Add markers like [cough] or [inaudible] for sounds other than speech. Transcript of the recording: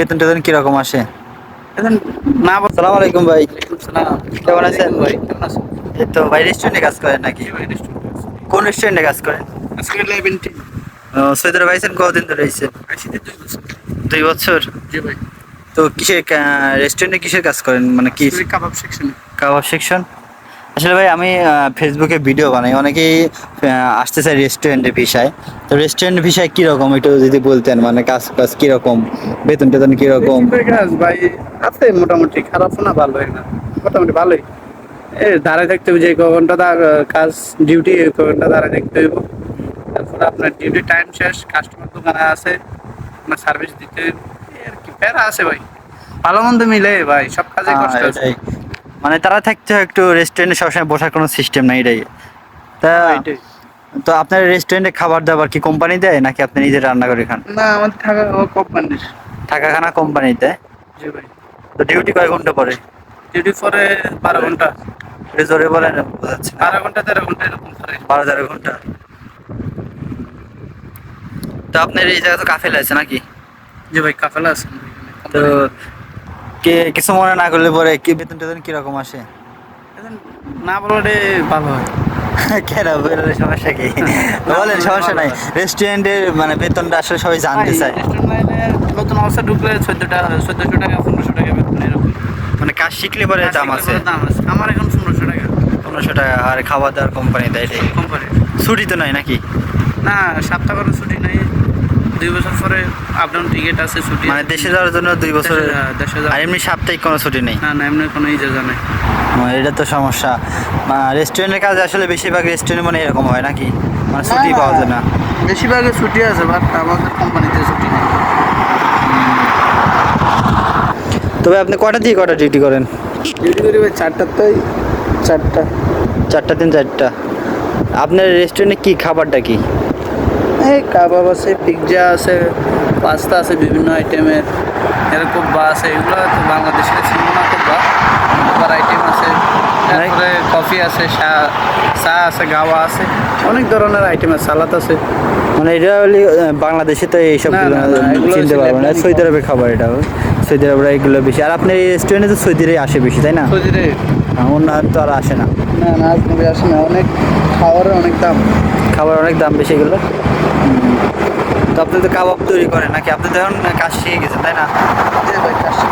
বেতন টেতন কীরকম আসে? না বল সালাম আলাইকুম ভাই। কেমন আছেন? ভাই কেমন আছেন? তো ভাই রেস্টুরেন্টে কাজ করেন নাকি? কোন রেস্টুরেন্টে কাজ করেন? ইলেভেনটি ভাইছেন কতদিন ধরে আইসিতে দুই বছর। জি ভাই। তো কিসের রেস্টুরেন্টে কিসের কাজ করেন? মানে কি কি কাবাব সেকশনে কাবাব সেকশন আসলে ভাই আমি ফেসবুকে ভিডিও বানাই। অনেকেই আসতে চাই রেস্টুরেন্টের বিষয়। তো রেস্টুরেন্ট বিষয় কীরকম? একটু যদি বলতেন মানে কাজ কাজ কীরকম? বেতন টেতন কীরকম? ভাই আছে মোটামুটি। খারাপ না ভালোই না। মোটামুটি ভালোই। দাঁড়ায় থাকতে হবে যে ঘণ্টা কাজ ডিউটি ঘণ্টা দাঁড়ায় থাকতে হইব। তারপরে আপনার ডিউটি টাইম শেষ কাস্টমার দোকানে আছে আপনার সার্ভিস দিতে। আর কি প্যারা আছে ভাই। ভালো মন্দ মিলে ভাই সব কাজে হ্যাঁ, কষ্ট আছে। মানে তারা থাকতে হয় একটু রেস্টুরেন্টে সবসময় বসার কোনো সিস্টেম নাই এটাই। তা তো আপনার রেস্টুরেন্টে খাবার দাবার কি কোম্পানি দেয় নাকি আপনি নিজে রান্না করে খান? না আমাদের থাকা কোম্পানির থাকা খানা কোম্পানি দেয় জি ভাই। তো ডিউটি কয় ঘণ্টা পরে? ডিউটি পরে বারো ঘণ্টা। জোরে বলেন বোঝাচ্ছে। বারো ঘণ্টা তেরো ঘণ্টা এরকম পরে। বারো তেরো ঘণ্টা। তো আপনার এই জায়গা তো কাফেল আছে নাকি? জি ভাই কাফেলা আছে। তো কে কিছু মনে না করলে পরে কি বেতন টেতন কীরকম আসে? না বললে ভালো হয়। [laughs] কেন? বললে সমস্যা কি? বলেন সমস্যা নাই। রেস্টুরেন্টের মানে বেতনটা আসলে সবাই জানতে চায়। নতুন অবস্থা ঢুকলে টাকা চোদ্দশো টাকা পনেরোশো টাকা বেতন এরকম। মানে কাজ শিখলে পরে দাম আছে। দাম আছে। আমার এখন পনেরোশো টাকা। পনেরোশো টাকা আর খাবার দাবার কোম্পানি দেয় কোম্পানি ছুটি তো নাই নাকি? না সপ্তাহ করে ছুটি নেই। দুই বছর পরে আপ ডাউন টিকিট আছে ছুটি মানে দেশে যাওয়ার জন্য দুই বছর দেশে এমনি সাপ্তাহিক কোনো ছুটি নেই? না না এমনি কোনো ইজাজা নেই। এটা তো সমস্যা। রেস্টুরেন্টের কাজ আসলে বেশিরভাগ রেস্টুরেন্ট মানে এরকম হয় নাকি? মানে ছুটি পাওয়া যায় না। বেশিরভাগই ছুটি আছে বাট আমাদের কোম্পানিতে ছুটি নেই। তবে আপনি কটা থেকে কটা ডিউটি করেন? ডিউটি করি ভাই চারটার তাই চারটা। চারটা তিন চারটা। আপনার রেস্টুরেন্টে কি খাবারটা কি? কাবাব আছে পিৎজা আছে পাস্তা আছে বিভিন্ন আইটেমের এরকম বা আছে এগুলো তো বাংলাদেশের সিনেমা বা আবার আইটেম আছে। তারপরে কফি আছে চা চা আছে গাওয়া আছে অনেক ধরনের আইটেম আছে সালাদ আছে। মানে এটা হলে বাংলাদেশে তো এইসব চিনতে পারব না। সৌদি আরবের খাবার এটা সৌদি আরবরা এগুলো বেশি। আর আপনার এই রেস্টুরেন্টে তো সৌদিরাই আসে বেশি তাই না? অন্য আর তো আর আসে না। না না আসে না। অনেক খাওয়ারের অনেক দাম। খাবার অনেক দাম বেশি এগুলো। তো আপনি তো কাবাব তৈরি করেন নাকি? আপনি তো এখন কাজ শিখে গেছেন তাই না? ভাই, কাজ কাশি